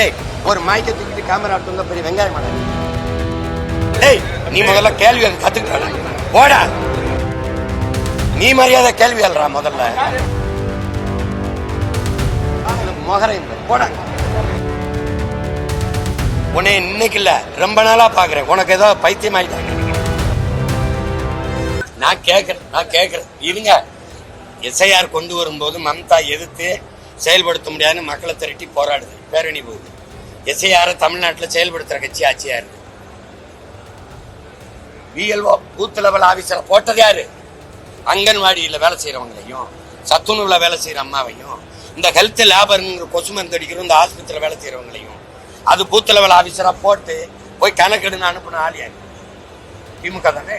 ஏய் ஒரு மைக்கை தூக்கிட்டு கேமரா எடுத்து பெரிய வெங்காயம் மாடா. ஏய் நீ முதல்ல கேள்வி அதை கத்துக்கிட்ட போடா. நீ மரியாதை கேள்வி அல்றா முதல்ல. மொகரை போடா. உன்னை இன்னைக்கு இல்ல ரொம்ப நாளா பாக்குறேன். உனக்கு ஏதோ பைத்தியம் ஆயிட்டாங்க. நான் கேட்கறேன் நான் கேட்கறேன் இருங்க. எஸ்ஐஆர் கொண்டு வரும்போது மம்தா எதிர்த்து செயல்படுத்த முடியாதுன்னு மக்களை திரட்டி போராடுது. பேரணி போகுது. எஸ்ஐஆர் தமிழ்நாட்டில் செயல்படுத்துற கட்சி ஆட்சியாக இருக்கு. விஎல்ஓ பூத் லெவல் ஆஃபீஸரை போட்டது யாரு? அங்கன்வாடியில் வேலை செய்யறவங்களையும் சத்துணவுல வேலை செய்யற அம்மாவையும் இந்த ஹெல்த் லேபருங்கிற கொசு மருந்து அடிக்கிறோம் இந்த ஆஸ்பத்திரியில் வேலை செய்கிறவங்களையும் அது பூத் லெவல் ஆஃபீஸராக போட்டு போய் கணக்கெடுன்னு அனுப்பின ஆள் யாரு? திமுக தானே?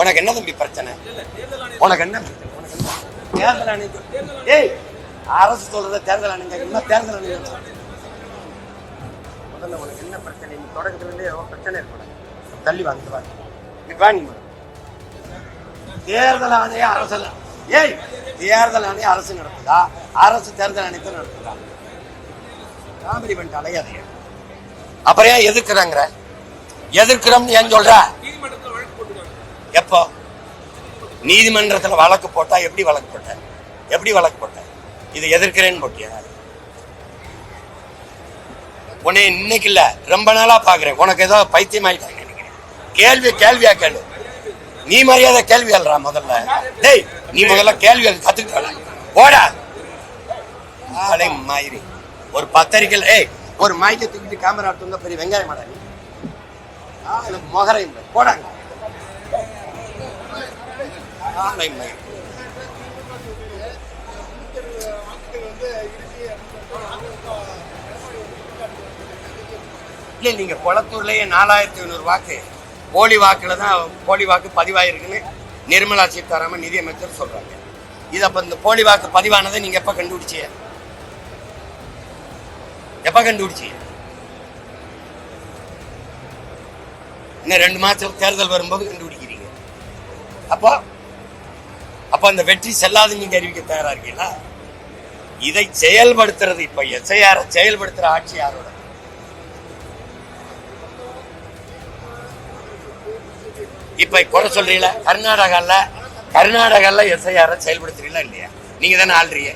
உனக்கு என்ன தம்பி பிரச்சனை? உனக்கு என்ன உனக்கு தேர்தல் ஆணையம் ஏய் அரசு சொல்றத தேர்தல் ஆணையம் என்ன தேர்தல் ஆணையம் முதல்ல உனக்கு என்ன பிரச்சனை? நீ தொடக்கத்துலேருந்தே எவ்வளோ பிரச்சனை இருக்கக்கூடாது தள்ளி வந்து வா நீ வா நீ தேர்தல் ஆணையம் அரசு ஏய் தேர்தல் ஆணையம் அரசு நடத்துதா? அரசு தேர்தல் ஆணையத்தை நடத்துதா? காமெடி பண்ணிட்டு அலையாதீங்க. அப்புறம் ஏன் எதிர்க்கிறாங்கிற? எதிர்க்கிறோம்னு ஏன் சொல்ற? எப்போ? நீதிமன்றத்துல வழக்கு போட்டா எப்படி வழக்கு போட்ட? எப்படி வழக்கு போட்ட? இதை எதிர்க்கிறேன்னு போட்டியா? உன்னை இன்னைக்கு இல்ல ரொம்ப நாளா பாக்குறேன். உனக்கு ஏதோ பைத்தியம் ஆயிட்டாங்க கேள்வி கேள்வியா கேளு. நீ மரியாதை கேள்வி அல்றா முதல்ல. டேய் நீ முதல்ல கேள்வி கத்துக்கிட்ட போடா. ஆளை மாயிரி. ஒரு பத்திரிக்கையில் ஏய் ஒரு மைக்கை தூக்கிட்டு கேமரா எடுத்து பெரிய வெங்காயம் மாடா நீ. ஆளு மொகரையும் போடாங்க இல்லை நீங்க குளத்தூர்லயே நாலாயிரத்தி ஐநூறு வாக்கு போலி வாக்கில் தான் போலி வாக்கு பதிவாயிருக்குன்னு நிர்மலா சீதாராமன் நிதியமைச்சர் சொல்றாங்க. இது அப்ப இந்த போலி வாக்கு பதிவானதை நீங்க எப்ப கண்டுபிடிச்சீங்க? எப்ப கண்டுபிடிச்சீங்க? இன்னும் ரெண்டு மாசத்துல தேர்தல் வரும்போது கண்டுபிடிக்கிறீங்க. அப்போ அப்ப அந்த வெற்றி செல்லாது நீங்க அறிவிக்க தயாரா இருக்கீங்களா? இதை செயல்படுத்துறது இப்ப எஸ்ஐஆர் செயல்படுத்துற ஆட்சி யாரோட? இப்ப குறை சொல்றீங்கள? கர்நாடகால கர்நாடகால எஸ்ஐஆர் செயல்படுத்துறீங்களா இல்லையா? நீங்க தானே ஆள்றீங்க.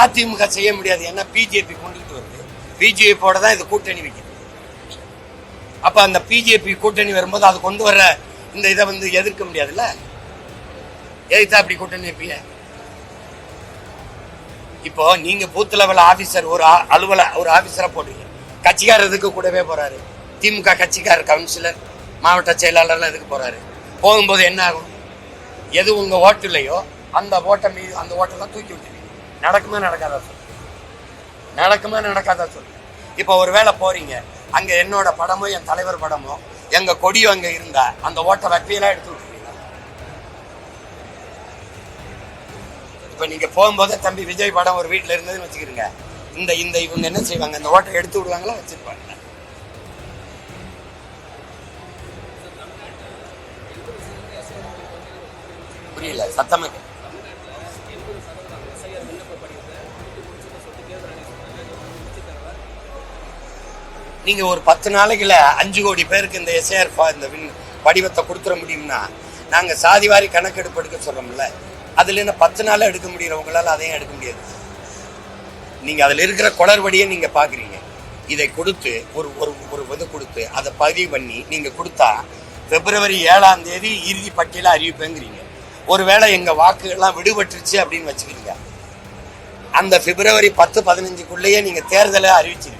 அதிமுக செய்ய முடியாது. ஏன்னா பிஜேபி கொண்டுட்டு வருது. பிஜேபியோட தான் இது கூட்டணி வைக்கிறது அப்ப அந்த பிஜேபி கூட்டணி வரும்போது அது கொண்டு வர இந்த இதை வந்து எதிர்க்க முடியாதுல்ல? எதிர்த்தா அப்படி கூட்டணி இருப்பீங்க இப்போ நீங்க பூத் லெவல் ஆபீசர் ஒரு அலுவல ஒரு ஆபீசரா போடுறீங்க. கட்சிக்காரர் எதுக்கு கூடவே போறாரு? திமுக கட்சிக்காரர் கவுன்சிலர் மாவட்ட செயலாளர்லாம் எதுக்கு போறாரு? போகும்போது என்ன ஆகும்? எது உங்க ஓட்டு இல்லையோ அந்த ஓட்டை மீது அந்த ஓட்டெல்லாம் தூக்கி விட்டுருவீங்க. நடக்குமா நடக்காதா சொல்லு நடக்குமா நடக்காதா சொல்லு இப்போ ஒரு வேளை போறீங்க. அங்கே என்னோட படமோ என் தலைவர் படமோ எங்கள் கொடியோ அங்கே இருந்தா அந்த ஓட்டை வப்பியெல்லாம் எடுத்து விட்டுருக்கீங்க இப்போ நீங்கள் போகும்போதே தம்பி விஜய் படம் ஒரு வீட்டில் இருந்ததுன்னு வச்சுக்கிறீங்க இந்த இந்த இவங்க என்ன செய்வாங்க? இந்த ஓட்டை எடுத்து விடுவாங்களா வச்சுருப்பாங்க? புரியல சத்தமாக நீங்கள் நீங்க ஒரு பத்து நாளைக்குல அஞ்சு கோடி பேருக்கு இந்த எஸ்ஏஆர் இந்த வின் கொடுத்துட முடியும்னா நாங்க சாதிவாரி கணக்கெடுப்பு எடுக்க சொல்றோம்ல அதுல என்ன பத்து நாள் எடுக்க முடியறவங்களால அதையும் எடுக்க முடியாது. நீங்க அதுல இருக்கிற குளறுபடியை நீங்க பாக்குறீங்க. இதை கொடுத்து ஒரு ஒரு ஒரு இது கொடுத்து அதை பதிவு பண்ணி நீங்க கொடுத்தா பிப்ரவரி ஏழாம் தேதி இறுதி பட்டியல அறிவிப்பேங்கிறீங்க. ஒருவேளை எங்க வாக்குகள்லாம் விடுபட்டுருச்சு அப்படின்னு வச்சுக்கிறீங்க. அந்த பிப்ரவரி பத்து பதினஞ்சுக்குள்ளேயே நீங்க தேர்தலை அறிவிச்சிருங்க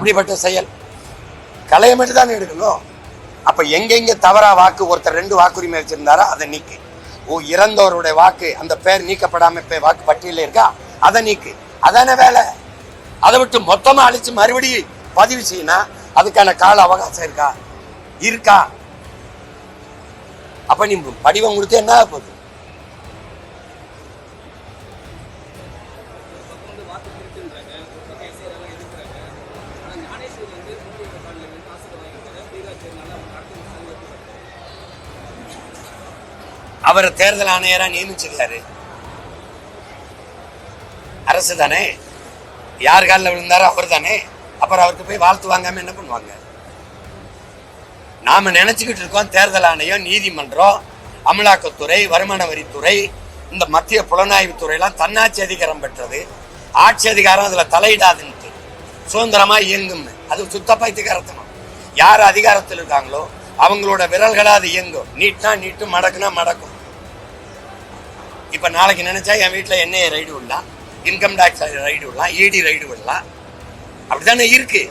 அப்படிப்பட்ட செயல். கலையை மட்டும் தானே எடுக்கணும். அப்ப எங்கெங்கே தவறா வாக்கு ஒருத்தர் ரெண்டு வாக்குரிமை வச்சுருந்தாரோ அதை நீக்கு. ஓ இறந்தவருடைய வாக்கு அந்த பேர் நீக்கப்படாம இப்ப வாக்கு பட்டியல இருக்கா? அதை நீக்கு. அதான வேலை. அதை விட்டு மொத்தமா அழிச்சு மறுபடியும் பதிவு செய்யினா அதுக்கான கால அவகாசம் இருக்கா? இருக்கா. அப்ப நீ படிவம் கொடுத்து என்ன ஆக போகுது? அவரை தேர்தல் ஆணையரா நியமிச்சிருக்காரு. அரசு தானே? யார் காலில் விழுந்தாரோ அவர் தானே? அப்புறம் அவருக்கு போய் வாழ்த்து வாங்காம என்ன பண்ணுவாங்க? நாம நினைச்சுக்கிட்டு இருக்கோம் தேர்தல் ஆணையம் நீதிமன்றம் அமலாக்கத்துறை வருமான வரித்துறை இந்த மத்திய புலனாய்வு துறையெல்லாம் தன்னாட்சி அதிகாரம் பெற்றது. ஆட்சி அதிகாரம் அதுல தலையிடாதுன்னு சுதந்திரமா இயங்கும்னு. அது சுத்த பைத்தியகாரத்தனம் யார் அதிகாரத்தில் இருக்காங்களோ அவங்களோட விரல்களா அது இயங்கும். நீட்னா நீட்டு மடக்குனா மடக்கும். இப்ப நாளைக்கு நினைச்சா என் வீட்டில் என்ஐஏ ரைடு விடலாம் இன்கம் டாக்ஸ் ரைடு விடலாம் இடி ரைடு விடலாம் அப்படித்தானே இருக்கு.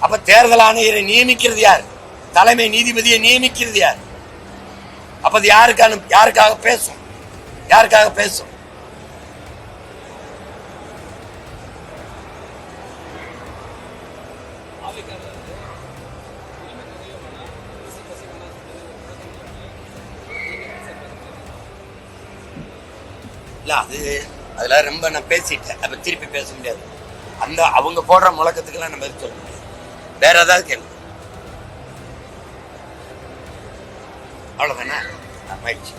அப்ப தேர்தல் ஆணையரை நியமிக்கிறது யார்? தலைமை நீதிபதியை நியமிக்கிறது யார்? அப்ப அது யாருக்கான யாருக்காக பேசும்? யாருக்காக பேசும்? இல்ல அது அதெல்லாம் ரொம்ப நான் பேசிட்டேன். அப்ப திருப்பி பேச முடியாது. அந்த அவங்க போடுற முழக்கத்துக்கெல்லாம் நம்ம பதில் சொல்ல முடியாது. வேற ஏதாவது கேள்வி அவ்வளோதானே மகிழ்ச்சி